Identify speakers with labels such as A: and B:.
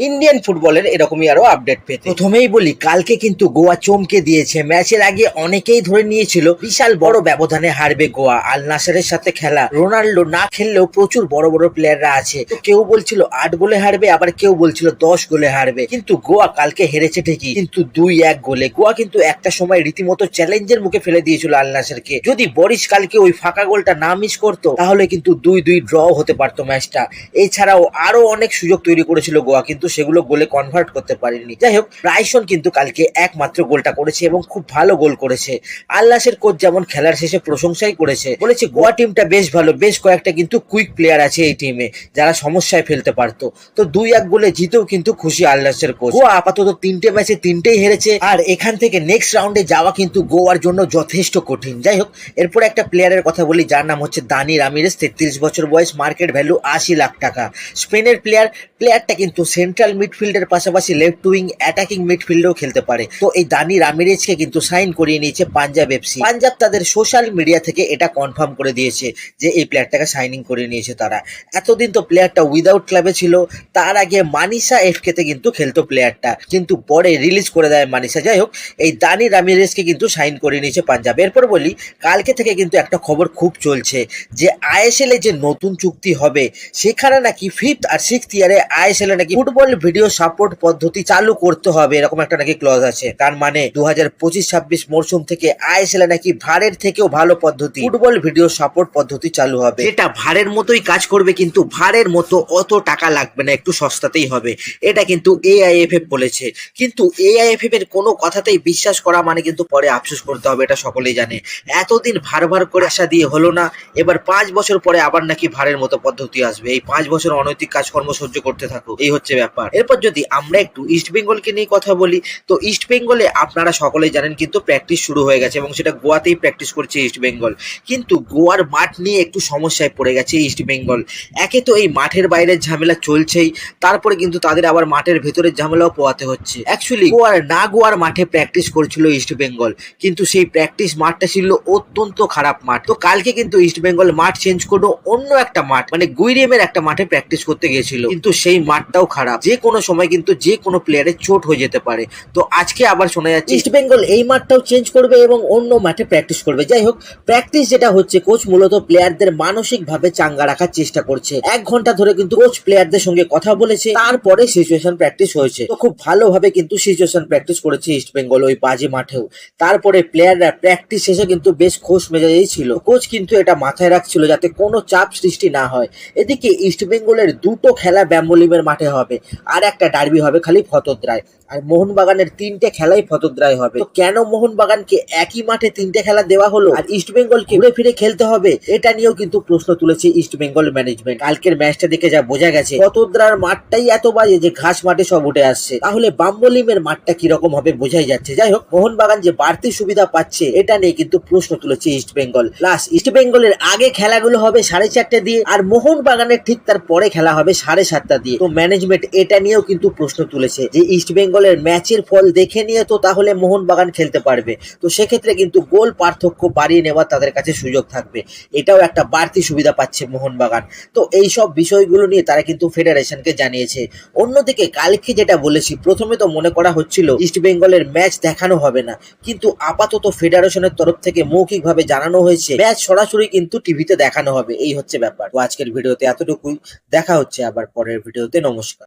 A: Indian ফুটবলের এরকমই আরও আপডেট পেতে। প্রথমেই বলি, কালকে কিন্তু গোয়া চমকে দিয়েছে। ম্যাচের আগে অনেকেই ধরে নিয়েছিল, বিশাল বড় ব্যবধানে হারবে গোয়া। আল নাসারের সাথে খেলা। রোনাল্ডো না খেললেও প্রচুর বড় বড় প্লেয়াররা আছে। কেউ বলছিল আট গোলে হারবে, আবার কেউ বলছিল দশ গোলে হারবে। কিন্তু গোয়া কালকে হেরেছে ঠিকই। কিন্তু দুই এক গোলে। গোয়া কিন্তু একটা সময় রীতিমতো চ্যালেঞ্জের মুখে ফেলে দিয়েছিল আল নাসেরকে। যদি বরিশ কালকে ওই ফাঁকা গোলটা না মিস করতো, তাহলে কিন্তু দুই দুই ড্র হতে পারতো ম্যাচটা। এছাড়াও আরও অনেক সুযোগ তৈরি করেছিল গোয়া। কিন্তু সেগুলো গোলে কনভার্ট করতে পারেনি যাই হোক ব্রাইসন কিন্তু কালকে একমাত্র গোলটা করেছে এবং খুব ভালো গোল করেছে। আল্লাসের কোচ যেমন খেলার শেষে প্রশংসাই করেছে, বলেছে গোয়া টিমটা বেশ ভালো, বেশ কয়েকটা কিন্তু কুইক প্লেয়ার আছে এই টিমে যারা সমস্যায় ফেলতে পারতো। তো দুই এক গোলে জিতেও কিন্তু খুশি আল্লাসের কোচ গোয়া আপাতত তিনটে ম্যাচে তিনটেই হেরেছে, আর এখান থেকে নেক্সট রাউন্ডে যাওয়া কিন্তু গোয়ার জন্য যথেষ্ট কঠিন। যাই হোক, এরপর একটা প্লেয়ারের কথা বলি, যার নাম হচ্ছে দানি রামিরেস, তেত্রিশ বছর বয়স মার্কেট ভ্যালু আশি লাখ টাকা। স্পেনের প্লেয়ার প্লেয়ারটা কিন্তু সেন্ট্রাল মিডফিল্ডের পাশাপাশি লেফট উইং অ্যাটাকিং মিডফিল্ডেও খেলতে পারে। তো এই দানি রামিরেজকে কিন্তু সাইন করিয়ে নিয়েছে পাঞ্জাব এফসি। পাঞ্জাব তাদের সোশ্যাল মিডিয়া থেকে এটা কনফার্ম করে দিয়েছে যে এই প্লেয়ারটাকে সাইনিং করে নিয়েছে তারা। এতদিন তো প্লেয়ারটা উইদাউট ক্লাবে ছিল, তার আগে মানিসা এফকে তে কিন্তু খেলতো প্লেয়ারটা কিন্তু পরে রিলিজ করে দেয় মানিসা। যাই হোক, এই দানি রামিরেজকে কিন্তু সাইন করে নিয়েছে পাঞ্জাব। এরপর বলি, কালকে থেকে কিন্তু একটা খবর খুব চলছে যে আইএসএল এ যে নতুন চুক্তি হবে, সেখানে নাকি ফিফথ আর সিক্সথ ইয়ারে আইএসএল এ নাকি ফুটবল ভিডিও সাপোর্ট পদ্ধতি চালু করতে হবে, এরকম একটা নাকি ক্লজ আছে। তার মানে দু হাজার পঁচিশ ছাব্বিশ মরশুম থেকে আইএসএল নাকি ভারের থেকেও ভালো পদ্ধতি ফুটবল ভিডিও সাপোর্ট পদ্ধতি চালু হবে। এটা ভারের মতোই কাজ করবে, কিন্তু ভারের মতো অত টাকা লাগবে না, একটু সস্তাতেই হবে। এটা কিন্তু এআইএফএফ বলেছে। কিন্তু এআইএফএফ এর কোনো কথাতেই বিশ্বাস করা মানে কিন্তু পরে আফসোস করতে হবে, এটা সকলেই জানে। এতদিন ভার ভার করে আশা দিয়ে হলো না, এবার পাঁচ বছর পরে আবার নাকি ভারের মতো পদ্ধতি আসবে। এই পাঁচ বছর অনৈতিক কাজকর্ম সহ্য করতে থাকো, এই হচ্ছে ব্যাপার। এরপর যদি আমরা একটু ইস্ট বেঙ্গলকে নিয়ে কথা বলি, তো ইস্ট বেঙ্গলে আপনারা সকলেই জানেন কিন্তু প্র্যাকটিস শুরু হয়ে গেছে এবং সেটা গোয়াতেই প্র্যাকটিস করছে ইস্ট বেঙ্গল কিন্তু গোয়ার মাঠ নিয়ে একটু সমস্যায় পড়ে গেছে ইস্ট বেঙ্গল একে তো এই মাঠের বাইরের ঝামেলা চলছেই, তারপরে কিন্তু তাদের আবার মাঠের ভেতরের ঝামেলাও পোয়াতে হচ্ছে। অ্যাকচুয়ালি গোয়ার না গোয়ার মাঠে প্র্যাকটিস করেছিল ইস্ট বেঙ্গল কিন্তু সেই প্র্যাকটিস মাঠটা ছিল অত্যন্ত খারাপ মাঠ। তো কালকে কিন্তু ইস্ট বেঙ্গল মাঠ চেঞ্জ করল অন্য একটা মাঠ মানে গুইরিয়ামের একটা মাঠে প্র্যাকটিস করতে গিয়েছিল। কিন্তু সেই মাঠটাও খারাপ। যে কোনো সময় কিন্তু যে কোনো প্লেয়ারের চোট হয়ে যেতে পারে। তো আজকে আবার শোনা যাচ্ছে ইস্ট বেঙ্গল এই মাঠটাও চেঞ্জ করবে এবং অন্য মাঠে প্র্যাকটিস করবে। যাই হোক প্র্যাকটিস যেটা হচ্ছে কোচ মূলত প্লেয়ারদের মানসিক ভাবে চাঙ্গা রাখার চেষ্টা করছে। এক ঘণ্টা ধরে কিন্তু কোচ প্লেয়ারদের সঙ্গে কথা বলেছে। তারপরে সিচুয়েশন প্র্যাকটিস হয়েছে। তো খুব ভালোভাবে কিন্তু সিচুয়েশন প্র্যাকটিস করেছে ইস্ট বেঙ্গল ওই বাজে মাঠেও। তারপরে প্লেয়াররা প্র্যাকটিস শেষে কিন্তু বেশ খোশ মেজাজেই ছিল। কোচ কিন্তু এটা মাথায় রাখছিল যাতে কোনো চাপ সৃষ্টি না হয়। এদিকে ইস্ট বেঙ্গলের দুটো খেলা ব্যাম্বলিমের মাঠে হবে। আর একটা ডার্বি হবে খালি ফতদ্রায়। আর মোহনবাগানের তিনটে খেলাই ফতদ্রায় হবে। তো কেন মোহনবাগানকে একই মাঠে তিনটে খেলা দেওয়া হলো? আর ইস্ট বেঙ্গলকে ঘুরে ফিরে খেলতে হবে? এটা নিয়েও কিন্তু প্রশ্ন তুলেছে ইস্ট বেঙ্গল ম্যানেজমেন্ট কালকের ম্যাচটা দেখে যা বোঝা গেছে, ফতদ্রার মাঠটাই এত বাজে যে ঘাস মাঠে সব উঠে আসছে। তাহলে বাম্বলিমের মাঠটা কীরকম হবে বোঝাই যাচ্ছে। যাই হোক, মোহনবাগান যে বাড়তি সুবিধা পাচ্ছে, এটা নিয়ে কিন্তু প্রশ্ন তুলেছে ইস্ট বেঙ্গল প্লাস ইস্ট বেঙ্গলের আগে খেলাগুলো হবে সাড়ে চারটে দিয়ে, আর মোহনবাগানের ঠিক তার পরে খেলা হবে সাড়ে সাতটা দিয়ে। তো ম্যানেজমেন্ট এটা নিয়েও কিন্তু প্রশ্ন তুলেছে যে ইস্ট বেঙ্গলের ম্যাচের ফল দেখে নিয়ে তো তাহলে মোহনবাগান খেলতে পারবে। তো সেক্ষেত্রে কিন্তু গোল পার্থক্য বাড়িয়ে নেওয়ার তাদের কাছে সুযোগ থাকবে। এটাও একটা বাড়তি সুবিধা পাচ্ছে মোহনবাগান। তো এই সব বিষয়গুলো নিয়ে তারা কিন্তু ফেডারেশনকে জানিয়েছে। অন্যদিকে কালকে যেটা বলেছি, প্রথমে তো মনে করা হচ্ছিল ইস্ট বেঙ্গলের ম্যাচ দেখানো হবে না। কিন্তু আপাতত ফেডারেশনের তরফ থেকে মৌখিকভাবে জানানো হয়েছে ম্যাচ সরাসরি কিন্তু টিভিতে দেখানো হবে। এই হচ্ছে ব্যাপার। তো আজকের ভিডিওতে এতটুকুই। দেখা হচ্ছে আবার পরের ভিডিওতে। নমস্কার।